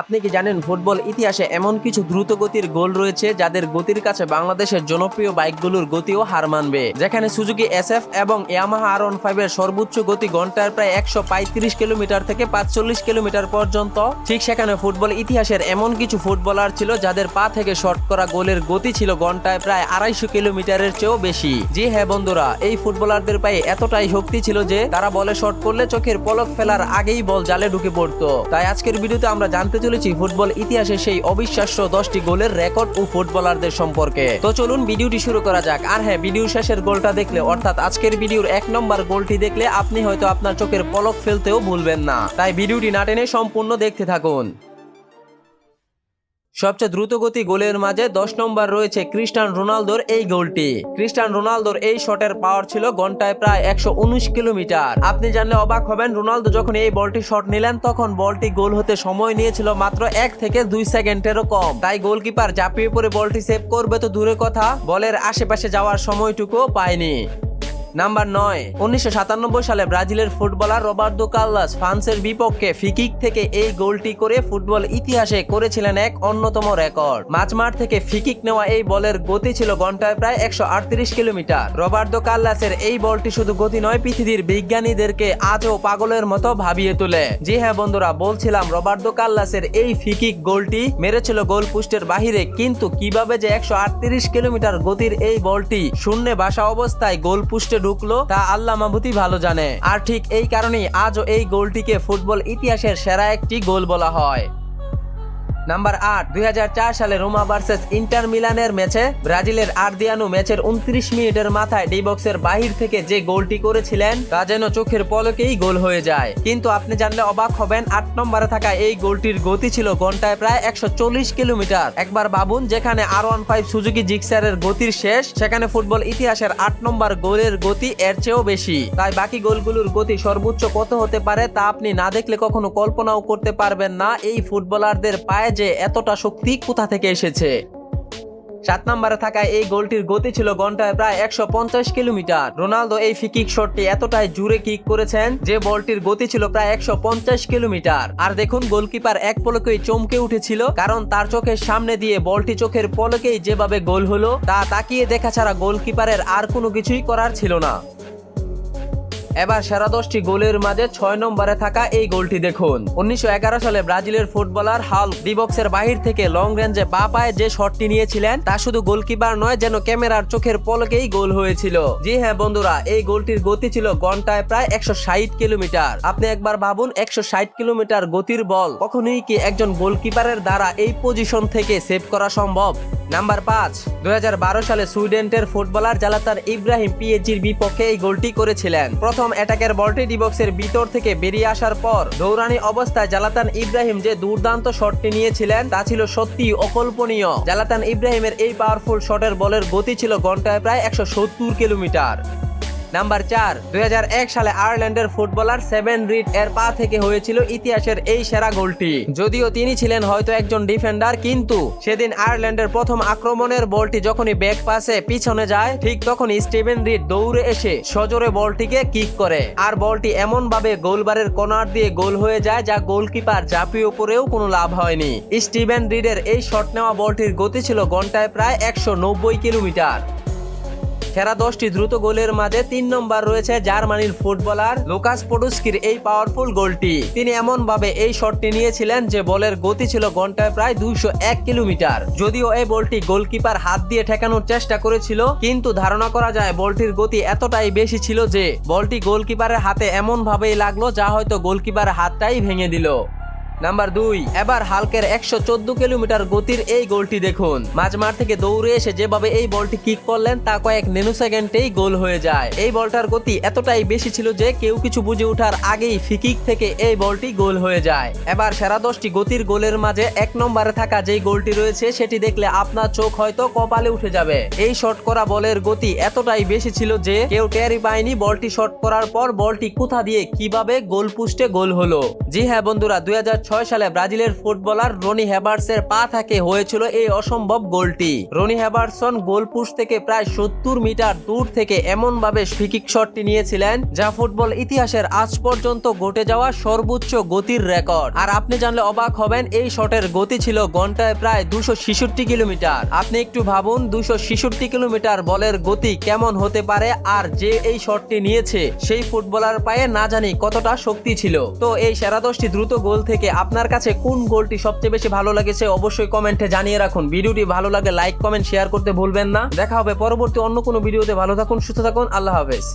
আপনি কি জানেন ফুটবল ইতিহাসে এমন কিছু দ্রুত গতির গোল রয়েছে যাদের গতির কাছে বাংলাদেশের জনপ্রিয় বাইকগুলোর গতিও হার মানবে? যেখানে সুজুকি এসএফ এবং ইয়ামাহা আর ফাইভ এর সর্বোচ্চ গতি ঘন্টায় প্রায় একশো পঁয়ত্রিশ কিলোমিটার থেকে পাঁচচল্লিশ কিলোমিটার পর্যন্ত। ঠিক সেখানে ফুটবল ইতিহাসের এমন কিছু ফুটবলার ছিল যাদের পা থেকে শট করা গোলের গতি ছিল ঘন্টায় প্রায় আড়াইশো কিলোমিটারের চেয়েও বেশি। জি হ্যাঁ বন্ধুরা, এই ফুটবলারদের পায়ে এতটাই শক্তি ছিল যে তারা বলে শট করলে চোখের পলক ফেলার আগেই বল জালে ঢুকে পড়তো। তাই আজকের ভিডিওতে আমরা জানতে চলেছি ফুটবল ইতিহাসে সেই অবিশ্বাস্য দশটি গোলের রেকর্ড ও ফুটবলারদের সম্পর্কে। তো চলুন ভিডিওটি শুরু করা যাক। আর হ্যাঁ ভিডিও শেষের গোলটা দেখলে, অর্থাৎ আজকের ভিডিওর এক নম্বর গোলটি দেখলে আপনি হয়তো আপনার চোখের পলক ফেলতেও ভুলবেন না। তাই ভিডিওটি না টেনে সম্পূর্ণ দেখতে থাকুন। সবচেয়ে দ্রুতগতি গোলের মাঝে দশ নম্বর রয়েছে ক্রিস্টান রোনালদোর এই গোলটি। ক্রিস্টান রোনালদোর এই শটের পাওয়ার ছিল ঘন্টায় প্রায় একশো উনিশ কিলোমিটার। আপনি জানলে অবাক হবেন, রোনালদো যখন এই বলটি শট নিলেন, তখন বলটি গোল হতে সময় নিয়েছিল মাত্র এক থেকে দুই সেকেন্ডেরও কম। তাই গোলকিপার ঝাঁপিয়ে পড়ে বলটি সেভ করবে তো দূরে কথা, বলের আশেপাশে যাওয়ার সময়টুকুও পায়নি। নাম্বার নয়। উনিশশো সালে ব্রাজিলের ফুটবলার রবার্দো কার্লাস ফ্রান্সের বিপক্ষে ফিকিক থেকে এই গোলটি করে ফুটবল ইতিহাসে করেছিলেন এক অন্যতম রেকর্ড। মাঝমাঠ থেকে ফিকিক নেওয়া এই বলের গতি ছিল ঘন্টায় প্রায় একশো আটত্রিশ কিলোমিটার। রবার্দো কার্লাসের এই বলটি শুধু গতি নয়, পৃথিবীর বিজ্ঞানীদেরকে আজও পাগলের মতো ভাবিয়ে তোলে। জি হ্যাঁ বন্ধুরা, বলছিলাম রবার্দো কার্লাসের এই ফিকিক গোলটি মেরেছিল গোল পোস্টের বাহিরে, কিন্তু কীভাবে যে একশো আটত্রিশ কিলোমিটার গতির এই বলটি শূন্যে বাসা অবস্থায় গোল পোস্টে ঢুকলো, তা আল্লাহ মাহবুতি ভালো জানে। আর ঠিক এই কারণেই আজও এই গোলটিকে ফুটবল ইতিহাসের সেরা একটি গোল বলা হয়। নাম্বার আট, দুই সালে রোমা ভার্সেস ইন্টার মিলানের ম্যাচে ব্রাজিলের আর্দিয়ানো ম্যাচের উনত্রিশ মিনিটের মাথায় ডি বক্সের বাহির থেকে যে গোলটি করেছিলেন, তা যেন চোখের পলকেই গোল হয়ে যায়। কিন্তু আপনি জানলে অবাক হবেন, আট নম্বরে থাকা এই গোলটির গতি ছিল ঘন্টায় প্রায় একশো চল্লিশ কিলোমিটার। একবার ভাবুন, যেখানে আর ওয়ান ফাইভ সুজুকি জিক্সারের গতির শেষ, সেখানে ফুটবল ইতিহাসের আট নম্বর গোলের গতি এর চেয়েও বেশি। তাই বাকি গোলগুলোর গতি সর্বোচ্চ কত হতে পারে, তা আপনি না দেখলে কখনো কল্পনাও করতে পারবেন না। এই ফুটবলারদের পায়ে যে এতটা শক্তি কোথা থেকে এসেছে? সাত নম্বরে থাকা এই গোলটির গতি ছিল ঘন্টায় প্রায় একশো পঞ্চাশ কিলোমিটার। রোনালদো এই ফিকিক শটটি এতটাই জুড়ে কিক করেছেন যে বলটির গতি ছিল প্রায় একশো পঞ্চাশ কিলোমিটার। আর দেখুন, গোলকিপার এক পলকেই চমকে উঠেছিল, কারণ তার চোখের সামনে দিয়ে বলটি চোখের পলকেই যেভাবে গোল হলো, তা তাকিয়ে দেখা ছাড়া গোলকিপারের আর কোনো কিছুই করার ছিল না। এবার সেরা দশটি গোলের মাঝে ছয় নম্বরে থাকা এই গোলটি দেখুন। উনিশশো এগারো সালে ব্রাজিলের ফুটবলার হাল ডিবক্সের বাহির থেকে লং রেঞ্জে বা পায়ে যে শটটি নিয়েছিলেন, তা শুধু গোলকিপার নয়, যেন ক্যামেরার চোখের পলকেই গোল হয়েছিল। জি হ্যাঁ বন্ধুরা, এই গোলটির গতি ছিল ঘন্টায় প্রায় একশো কিলোমিটার। আপনি একবার ভাবুন, একশো কিলোমিটার গতির বল কখনোই কি একজন গোলকিপারের দ্বারা এই পজিশন থেকে সেভ করা সম্ভব? নাম্বার পাঁচ দুই সালে সুইডেনের ফুটবলার জালাতার ইব্রাহিম পিএজির বিপক্ষে এই গোলটি করেছিলেন। প্রথম অ্যাটাকের বলটি ডিবক্সের ভিতর থেকে বেরিয়ে আসার পর দৌড়ানি অবস্থায় জালাতান ইব্রাহিম যে দুর্দান্ত শটটি নিয়েছিলেন, তা ছিল সত্যি অকল্পনীয়। জালাতান ইব্রাহিমের এই পাওয়ারফুল শটের বলের গতি ছিল ঘন্টায় প্রায় একশো সত্তর কিলোমিটার। নাম্বার চার, দুই সালে আয়ারল্যান্ডের ফুটবলার সেভেন রিড এর পা থেকে হয়েছিল ইতিহাসের এই সেরা গোলটি। যদিও তিনি ছিলেন হয়তো একজন ডিফেন্ডার, কিন্তু সেদিন আয়ারল্যান্ডের প্রথম আক্রমণের বলটি যখনই ব্যাক পাসে পিছনে যায়, ঠিক তখনই স্টিভেন রিড দৌড়ে এসে সজোরে বলটিকে কিক করে। আর বলটি এমন ভাবে গোলবারের কর্নার দিয়ে গোল হয়ে যায়, যা গোলকিপার ঝাঁপিয়ে পড়েও কোনো লাভ হয়নি। স্টিভেন রিডের এই শট নেওয়া বলটির গতি ছিল ঘন্টায় প্রায় একশো নব্বই কিলোমিটার। সেরা দশটি দ্রুত গোলের মাঝে তিন নম্বর রয়েছে জার্মানির ফুটবলার লোকাস পডুস্কির এই পাওয়ারফুল গোলটি। তিনি এমন ভাবে এই শটটি নিয়েছিলেন যে বলের গতি ছিল ঘন্টায় প্রায় দুইশো এক কিলোমিটার। যদিও এই বলটি গোলকিপার হাত দিয়ে ঠেকানোর চেষ্টা করেছিল, কিন্তু ধারণা করা যায় বলটির গতি এতটাই বেশি ছিল যে বলটি গোলকিপারের হাতে এমন ভাবেই লাগল যা হয়তো গোলকিপারের হাতটাই ভেঙে দিল। নাম্বার দুই, এবার হালকের একশো চোদ্দ কিলোমিটার গতির এই গোলটি দেখুন। মাঝমাঠ থেকে দৌড়ে এসে যেভাবে এই বলটি কিক করলেন, তা কয়েক নেনু সেকেন্ডেই গোল হয়ে যায়। এই বলটার গতি এতটাই বেশি ছিল যে কেউ কিছু বুঝে ওঠার আগেই ফিকিক থেকে এই বলটি গোল হয়ে যায়। এবার সেরা দশটি গতির গোলের মাঝে এক নম্বরে থাকা যেই গোলটি রয়েছে, সেটি দেখলে আপনার চোখ হয়তো কপালে উঠে যাবে। এই শট করা বলের গতি এতটাই বেশি ছিল যে কেউ টেরি পায়নি বলটি শট করার পর বলটি কোথা দিয়ে কীভাবে গোল পুষ্টে গোল হলো। জি হ্যাঁ বন্ধুরা, দুই হাজার সালে ব্রাজিলের ফুটবলার রনি হ্যাবার্সের পা থেকে হয়েছিল এই অসম্ভব গোলটি। রনি হ্যাবার্সন গোল পোস্ট থেকে প্রায় সত্তর মিটার দূর থেকে এমন ভাবে ফিকিক শটটি নিয়েছিলেন, যা ফুটবল ইতিহাসের আজ পর্যন্ত ঘটে যাওয়া সর্বোচ্চ গতির রেকর্ড। আর আপনি জানলে অবাক হবেন, এই শটের গতি ছিল ঘন্টায় প্রায় দুশো কিলোমিটার। আপনি একটু ভাবুন, দুশো কিলোমিটার বলের গতি কেমন হতে পারে আর যে এই শটটি নিয়েছে, সেই ফুটবলার পায়ে না জানি কতটা শক্তি ছিল। তো এই সেরা দশটি দ্রুত গোল থেকে আপনার কাছে কোন গোলটি সবচেয়ে বেশি ভালো লেগেছে অবশ্যই কমেন্টে জানিয়ে রাখুন। ভিডিওটি ভালো লাগে লাইক কমেন্ট শেয়ার করতে ভুলবেন না। দেখা হবে পরবর্তী অন্য কোনো ভিডিওতে। ভালো থাকুন, সুস্থ থাকুন, আল্লাহ হাফেজ।